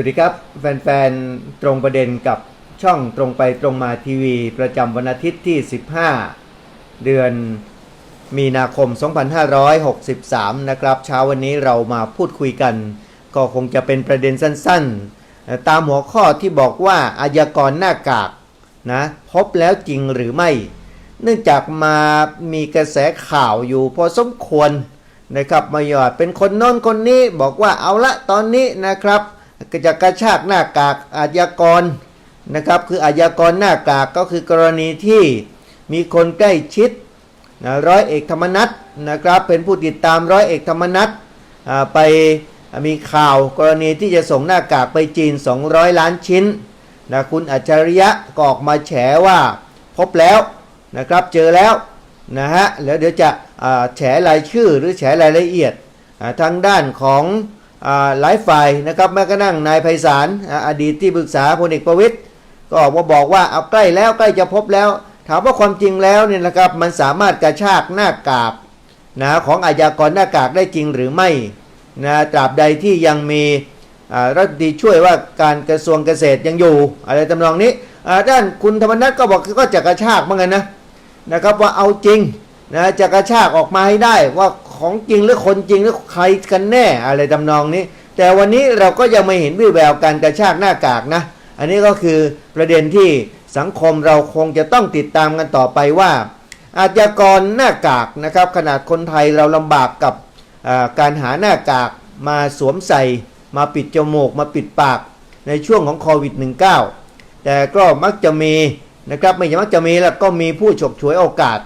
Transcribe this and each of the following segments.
วัสดีครับแฟนๆ ตรงประเด็นกับช่องตรงไปตรงมาทีวี ประจำวันอาทิตย์ที่ 15 เดือนมีนาคม 2563 นะครับ เช้าวันนี้เรามาพูดคุยกัน ก็คงจะเป็นประเด็นสั้นๆ ตามหัวข้อที่บอกว่าอายากรหน้ากากนะพบแล้วจริงหรือไม่ เนื่องจากมามีกระแสข่าวอยู่พอสมควรนะครับมาหยอดเป็นคนโน้นคนนี้บอกว่าเอาละตอนนี้นะครับ จะกระชากหน้ากากอาชญากรนะครับคืออาชญากรหน้ากากก็คือกรณีที่มีคนใกล้ชิดนะร้อยเอกธรรมนัฐนะครับเป็นผู้ติดตามร้อยเอกธรรมนัฐไปมีข่าวกรณีที่จะส่งหน้ากากไปจีน 200 ล้านชิ้นนะคุณอัจฉริยะก็ออกมาแฉว่าพบแล้วนะครับเจอแล้วนะฮะแล้วเดี๋ยวจะแฉรายชื่อหรือแฉรายละเอียดทางด้านของ หลายฝ่ายนะครับแม้กระทั่งนายไพศาลอดีตที่ปรึกษาพลเอกประวิตยก็ออกมาบอกว่าเอาใกล้แล้วใกล้จะพบแล้ว ถามว่าความจริงแล้วเนี่ยนะครับมันสามารถกระชากหน้ากากนะของอาญากรหน้ากากได้จริงหรือไม่นะตราบใดที่ยังมีรัฐมนตรีช่วยว่าการกระทรวงเกษตรยังอยู่ อะไรตำนองนี้ด้านคุณธรรมนัฐก็บอกก็จะกระชากเหมือนกันนะนะครับว่าเอาจริงนะจะกระชากออกมาให้ได้ว่า ของจริงหรือคนจริงหรือใครกันแน่อะไรทำนองนี้ แต่วันนี้เราก็ยังไม่เห็นวิแววการกระชากหน้ากากนะ อันนี้ก็คือประเด็นที่สังคมเราคงจะต้องติดตามกันต่อไปว่า อาชญากรหน้ากากนะครับ ขนาดคนไทยเราลำบากกับการหาหน้ากากมาสวมใส่ มาปิดจมูกมาปิดปากในช่วงของโควิด -19 แต่ก็มักจะมีนะครับไม่ใช่มักจะมีแล้วก็มีผู้ฉกฉวยโอกาส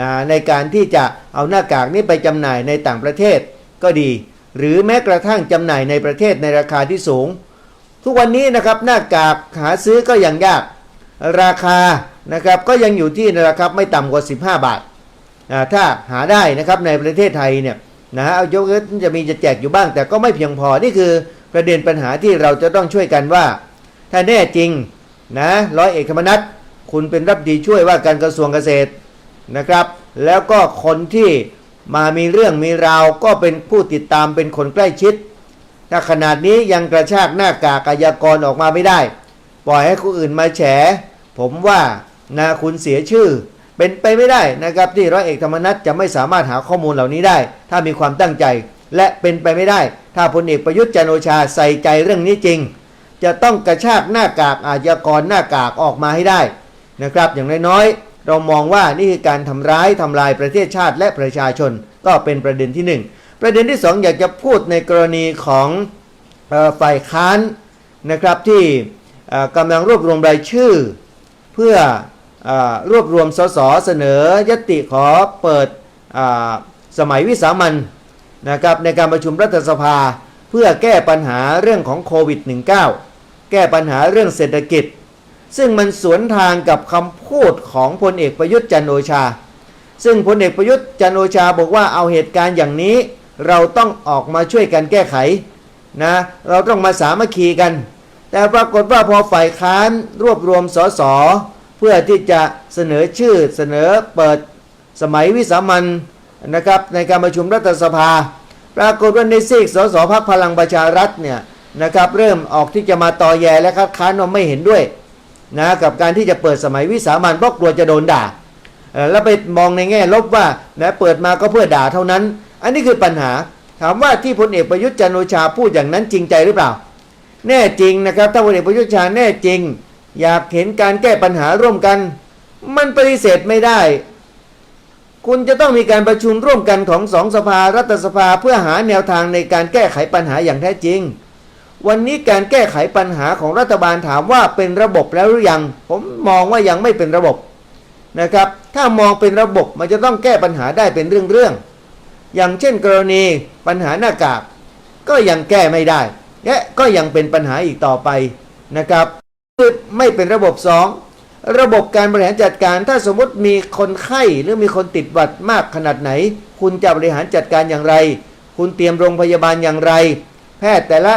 นะในการที่จะเอาหน้ากากนี้ไปจำหน่ายในต่างประเทศก็ดี หรือแม้กระทั่งจำหน่ายในประเทศในราคาที่สูง ทุกวันนี้นะครับหน้ากากหาซื้อก็ยังยากราคานะครับก็ยังอยู่ที่นะครับไม่ต่ำกว่า 15 บาทอ่าถ้าหาได้นะครับในประเทศไทยเนี่ยนะฮะเอายกเว้นจะมีจะแจกอยู่บ้าง แต่ก็ไม่เพียงพอนี่คือประเด็นปัญหาที่เราจะต้องช่วยกันว่า ถ้าแน่จริงนะร้อยเอกธรรมนัฐคุณเป็นรับดีช่วยว่าการกระทรวงเกษตร นะครับ แล้วก็คนที่มามีเรื่องมีราวก็เป็นผู้ติดตามเป็นคนใกล้ชิด ถ้าขนาดนี้ยังกระชากหน้ากากอาชญากรออกมาไม่ได้ ปล่อยให้คนอื่นมาแฉ ผมว่านะคุณเสียชื่อ เป็นไปไม่ได้นะครับที่ร้อยเอกธรรมนัฐจะไม่สามารถหาข้อมูลเหล่านี้ได้ ถ้ามีความตั้งใจ และเป็นไปไม่ได้ ถ้าพลเอกประยุทธ์จันโอชาใส่ใจเรื่องนี้จริง จะต้องกระชากหน้ากากอาญากรหน้ากากออกมาให้ได้นะครับ อย่างน้อยๆ เรามองว่านี่คือการทำร้ายทำลายประเทศชาติและประชาชน ก็เป็นประเด็นที่หนึ่งประเด็นที่สองอยากจะพูดในกรณีของฝ่ายค้านนะครับที่กำลังรวบรวมรายชื่อ เพื่ออรวบรวมสสเสนอยติขอเปิดสมัยวิสามันนะครับในการประชุมรัฐสภา เพื่อแก้ปัญหาเรื่องของโควิด -19 แก้ปัญหาเรื่องเศรษฐกิจ ซึ่งมันสวนทางกับคำพูดของพลเอกประยุทธ์จันโอชา ซึ่งพลเอกประยุทธ์จันโอชาบอกว่าเอาเหตุการณ์อย่างนี้ เราต้องออกมาช่วยกันแก้ไขนะเราต้องมาสามัคคีกัน แต่ปรากฏว่าพอฝ่ายค้านรวบรวมสสเพื่อที่จะเสนอชื่อเสนอเปิดสมัยวิสามันนะครับในการประชุมรัฐสภา ปรากฏว่าในซีกสสพักพลังประชารัฐเนี่ยนะครับเริ่มออกที่จะมาต่อแย่และคัดค้านว่าไม่เห็นด้วย นะกับการที่จะเปิดสมัยวิสามันเพราะกลัวจะโดนด่าแล้วไปมองในแง่ลบว่านะเปิดมาก็เพื่อด่าเท่านั้น อันนี้คือปัญหาถามว่าที่พลเอกประยุทธ์จันโอชาพูดอย่างนั้นจริงใจหรือเปล่า แน่จริงนะครับถ้าพลเอกประยุทธ์ชาแน่จริง อยากเห็นการแก้ปัญหาร่วมกัน มันปฏิเสธไม่ได้ คุณจะต้องมีการประชุมร่วมกันของสองสภารัฐสภาเพื่อหาแนวทางในการแก้ไขปัญหาอย่างแท้จริง วันนี้การแก้ไขปัญหาของรัฐบาลถามว่าเป็นระบบแล้วหรือยัง ผมมองว่ายังไม่เป็นระบบนะครับ ถ้ามองเป็นระบบมันจะต้องแก้ปัญหาได้เป็นเรื่องๆอย่างเช่นกรณีปัญหาหน้ากากก็ยังแก้ไม่ได้ และก็ยังเป็นปัญหาอีกต่อไปนะครับคือไม่เป็นระบบสองระบบการบริหารจัดการ ถ้าสมมติมีคนไข้หรือมีคนติดหวัดมากขนาดไหน คุณจะบริหารจัดการอย่างไร คุณเตรียมโรงพยาบาลอย่างไร แพทย์แต่ละ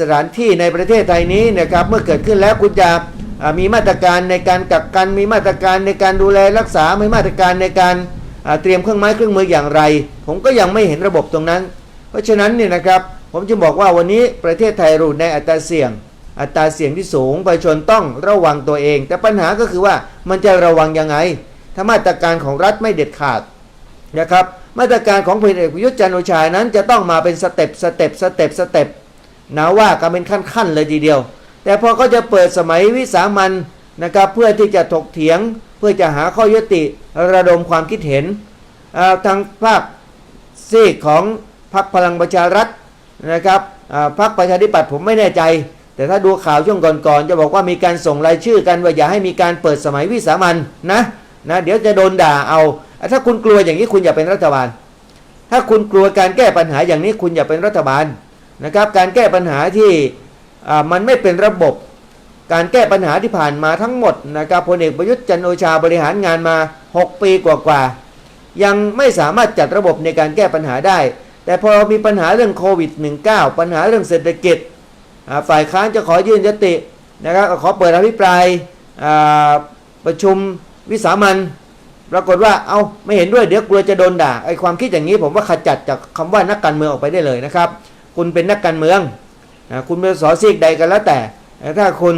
สถานที่ในประเทศไทยนี้นะครับเมื่อเกิดขึ้นแล้วคุณจะมีมาตรการในการกักกัน มีมาตรการในการดูแลรักษามีมาตรการในการเตรียมเครื่องไม้เครื่องมืออย่างไร ผมก็ยังไม่เห็นระบบตรงนั้น เพราะฉะนั้นเนี่ยนะครับผมจึงบอกว่าวันนี้ประเทศไทยรูในอัตราเสี่ยง อัตราเสี่ยงที่สูงประชาชนต้องระวังตัวเอง แต่ปัญหาก็คือว่ามันจะระวังยังไง ถ้ามาตรการของรัฐไม่เด็ดขาดนะครับมาตรการของพลเอกประยุทธ์จันโอชานั้นจะต้องมาเป็นสเต็ปสเต็ปสเต็ปสเต็ป นะว่ากันเป็นขั้นๆเลยทีเดียว แต่พอเขาจะเปิดสมัยวิสามันนะครับเพื่อที่จะถกเถียงเพื่อจะหาข้อยุติระดมความคิดเห็นทางภาคซีกของพรรคพลังประชารัฐนะครับพรรคประชาธิปัตย์ผมไม่แน่ใจ แต่ถ้าดูข่าวช่วงก่อนๆจะบอกว่ามีการส่งรายชื่อกันว่าอย่าให้มีการเปิดสมัยวิสามันนะนะเดี๋ยวจะโดนด่าเอา ถ้าคุณกลัวอย่างนี้คุณอย่าเป็นรัฐบาล ถ้าคุณกลัวการแก้ปัญหาอย่างนี้คุณอย่าเป็นรัฐบาล นะครับการแก้ปัญหาที่มันไม่เป็นระบบ การแก้ปัญหาที่ผ่านมาทั้งหมดนะครับพลเอกประยุทธ์จันโอชาบริหารงานมา 6 ปีกว่าๆยังไม่สามารถจัดระบบในการแก้ปัญหาได้ แต่พอมีปัญหาเรื่องโควิด -19 ปัญหาเรื่องเศรษฐกิจฝ่ายค้านจะขอยื่นยตินะครับขอเปิดอภิปรายประชุมวิสามันปรากฏว่าเอาไม่เห็นด้วยเดี๋ยวกลัวจะโดนด่าไอความคิดอย่างนี้ผมว่าขจัดจากคำว่านักการเมืองออกไปได้เลยนะครับ คุณเป็นนักการเมืองคุณเป็นสอซีกใดกันแล้วแต่ ถ้าคุณ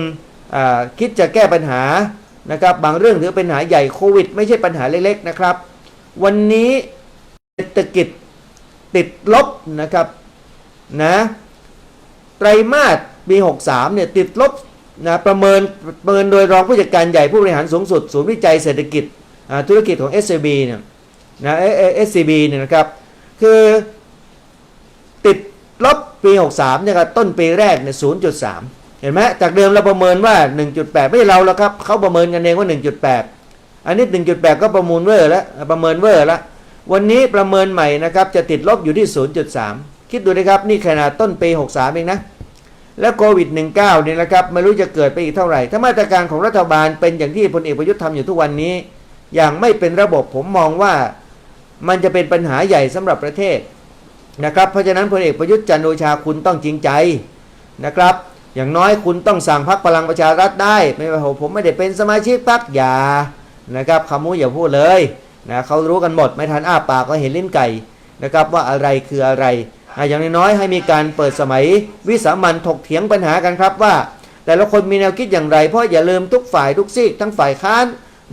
คิดจะแก้ปัญหานะครับบางเรื่องถือเป็นปัญหาใหญ่โควิด ไม่ใช่ปัญหาเล็กๆนะครับ วันนี้เศรษฐกิจติดลบนะครับนะไตรมาสปี63เนี่ยติดลบนะประเมินประเมินโดยรองผู้จัดการใหญ่ผู้บริหารสูงสุด ศูนย์วิจัยเศรษฐกิจธุรกิจของ SCB เนี่ยนะเอเอ SCB เนี่ยนะครับคือ ลบปี 63เนี่ยครับต้นปีแรกเนี่ย0.3 เห็นไหมจากเดิมเราประเมินว่า 1.8 ไม่ใช่เราแล้วครับเขาประเมินกันเองว่า 1.8 อันนี้ 1.8 ก็ประมูลเวอร์แล้วประเมินเวอร์แล้ววันนี้ประเมินใหม่นะครับจะติดลบอยู่ที่ 0.3 คิดดูนะครับนี่ขนาดต้นปี 63 เองนะแล้วโควิด -19 เนี่ยนะครับไม่รู้จะเกิดไปอีกเท่าไหร่ ถ้ามาตรการของรัฐบาลเป็นอย่างที่พลเอกประยุทธ์ทำอยู่ทุกวันนี้ อย่างไม่เป็นระบบผมมองว่ามันจะเป็นปัญหาใหญ่สำหรับประเทศ นะครับ เพราะฉะนั้นพลเอกประยุทธ์จันโอชาคุณต้องจริงใจนะครับ อย่างน้อยคุณต้องสั่งพักพลังประชารัฐได้ ไม่ว่าผมไม่ได้เป็นสมาชิกพักอย่านะครับคำมูอย่าพูดเลยนะเขารู้กันหมดไม่ทันอ้าปากก็เห็นลิ้นไก่นะครับว่าอะไรคืออะไรอะอย่างน้อยให้มีการเปิดสมัยวิสามันถกเถียงปัญหากันครับว่า แต่ละคนมีแนวคิดอย่างไร เพราะอย่าลืมทุกฝ่ายทุกซีกทั้งฝ่ายค้าน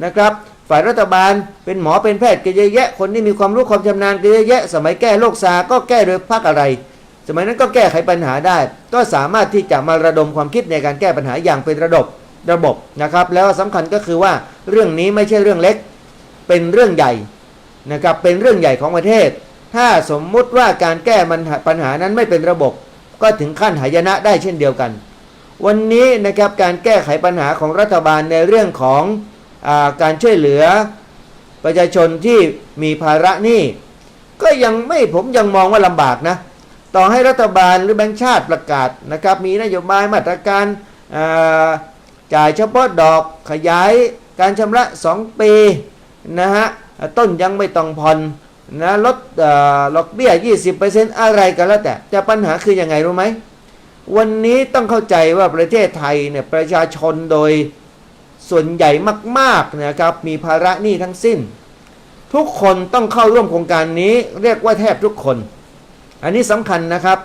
นะครับ ฝ่ายรัฐบาลเป็นหมอเป็นแพทย์ก็เยอะแยะ คนที่มีความรู้ความชำนาญก็เยอะแยะ สมัยแก้โรคซาร์ก็แก้โดยพักอะไร สมัยนั้นก็แก้ไขปัญหาได้ ก็สามารถที่จะมาระดมความคิดในการแก้ปัญหาอย่างเป็นระบบระบบนะครับ แล้วสำคัญก็คือว่าเรื่องนี้ไม่ใช่เรื่องเล็ก เป็นเรื่องใหญ่นะครับ เป็นเรื่องใหญ่ของประเทศ ถ้าสมมุติว่าการแก้มันปัญหานั้นไม่เป็นระบบ ก็ถึงขั้นหายนะได้เช่นเดียวกัน วันนี้นะครับการแก้ไขปัญหาของรัฐบาลในเรื่องของ การช่วยเหลือประชาชนที่มีภาระหนี้ก็ยังไม่ผมยังมองว่าลำบากนะ ต่อให้รัฐบาลหรือแบงก์ชาติประกาศนะครับ มีนโยบายมาตรการจ่ายเฉพาะดอกขยายการชำระ 2 ปีนะฮะต้นยังไม่ต้องผ่อนนะลดเอ่อดอกเบี้ย 20%อะไรก็แล้วแต่แต่ปัญหาคือยังไงรู้ไหม วันนี้ต้องเข้าใจว่าประเทศไทยเนี่ยประชาชนโดย ส่วนใหญ่มากๆนะครับมีภาระหนี้ทั้งสิ้น ทุกคนต้องเข้าร่วมโครงการนี้เรียกว่าแทบทุกคน อันนี้สำคัญนะครับ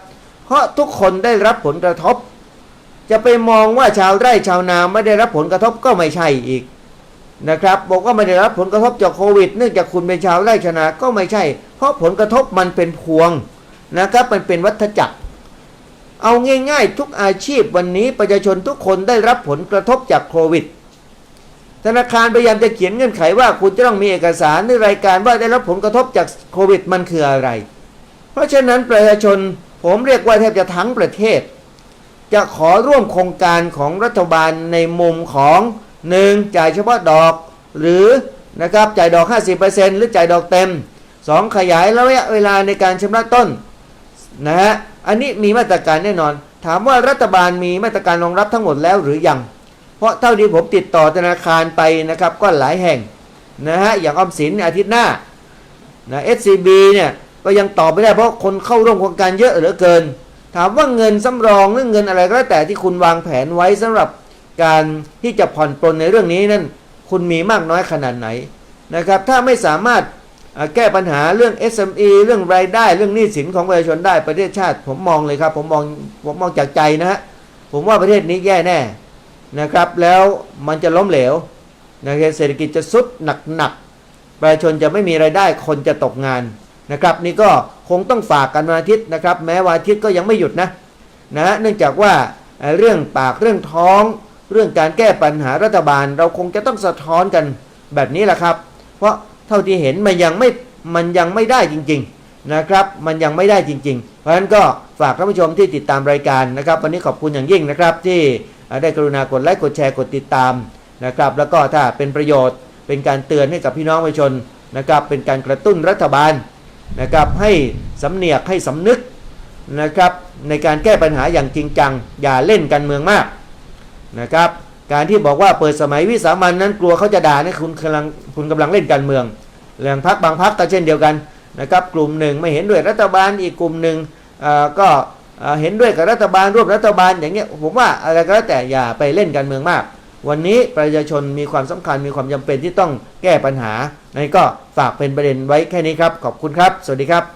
เพราะทุกคนได้รับผลกระทบ จะไปมองว่าชาวไร่ชาวนาไม่ได้รับผลกระทบก็ไม่ใช่อีกนะครับบอกว่าไม่ได้รับผลกระทบจากโควิด เนื่องจากคุณเป็นชาวไร่ชาวนาก็ไม่ใช่ เพราะผลกระทบมันเป็นพวงนะครับมันเป็นวัฏจักรเอาง่าย ๆ ทุกอาชีพวันนี้ประชาชนทุกคนได้รับผลกระทบจากโควิด ธนาคารพยายามจะเขียนเงื่อนไขว่า คุณจะต้องมีเอกสารในรายการว่าได้รับผลกระทบจากโควิดมันคืออะไร เพราะฉะนั้นประชาชนผมเรียกว่าแทบจะทั้งประเทศ จะขอร่วมโครงการของรัฐบาลในมุมของหนึ่งจ่ายเฉพาะดอก หรือนะครับจ่ายดอก 50%หรือจ่ายดอกเต็ม 2 ขยายระยะเวลาในการชำระต้นนะฮะอันนี้มีมาตรการแน่นอน ถามว่ารัฐบาลมีมาตรการรองรับทั้งหมดแล้วหรือยัง เพราะเท่าที่ผมติดต่อธนาคารไปนะครับก็หลายแห่งนะฮะอย่างออมสินอาทิตย์หน้านะ SCB เนี่ยก็ยังตอบไม่ได้เพราะคนเข้าร่วมโครงการเยอะเหลือเกิน ถามว่าเงินสำรองหรือเงินอะไรก็แล้วแต่ที่คุณวางแผนไว้สำหรับการที่จะผ่อนปลนในเรื่องนี้นั่นคุณมีมากน้อยขนาดไหนนะครับถ้าไม่สามารถแก้ปัญหาเรื่อง SME เรื่องรายได้ เรื่องหนี้สินของประชาชนได้ประเทศชาติ ผมมองเลยครับ ผมมองผมมองจากใจนะฮะผมว่าประเทศนี้แย่แน่ นะครับ แล้วมันจะล้มเหลวนะครับเศรษฐกิจจะสุดหนักๆประชาชนจะไม่มีรายได้คนจะตกงานนะครับ นี่ก็คงต้องฝากกันวันอาทิตย์นะครับ แม้วันอาทิตย์ก็ยังไม่หยุดนะนะเนื่องจากว่าเรื่องปากเรื่องท้อง เรื่องการแก้ปัญหารัฐบาล เราคงจะต้องสะท้อนกันแบบนี้แหละครับ เพราะเท่าที่เห็นมันยังไม่มันยังไม่ได้จริง ๆนะครับ มันยังไม่ได้จริง ๆ เพราะฉะนั้นก็ฝากท่านผู้ชมที่ติดตามรายการนะครับ วันนี้ขอบคุณอย่างยิ่งนะครับที่ ได้กรุณากดไลค์กดแชร์กดติดตามนะครับ แล้วก็ถ้าเป็นประโยชน์เป็นการเตือนให้กับพี่น้องประชาชนนะครับ เป็นการกระตุ้นรัฐบาลนะครับให้สำเนียกให้สำนึกนะครับในการแก้ปัญหาอย่างจริงจัง อย่าเล่นการเมืองมากนะครับการที่บอกว่าเปิดสมัยวิสามันนั้นกลัวเขาจะด่านี่คุณกำลังคุณกำลังเล่นการเมืองแรงพักบางพักก็เช่นเดียวกันนะครับกลุ่มหนึ่งไม่เห็นด้วยรัฐบาลอีกกลุ่มหนึ่งก็ เห็นด้วยกับรัฐบาลร่วมรัฐบาลอย่างเงี้ยผมว่าอะไรก็แล้วแต่อย่าไปเล่นการเมืองมาก วันนี้ประชาชนมีความสำคัญมีความจำเป็นที่ต้องแก้ปัญหาในนก็ฝากเป็นประเด็นไว้แค่นี้ครับ ขอบคุณครับ สวัสดีครับ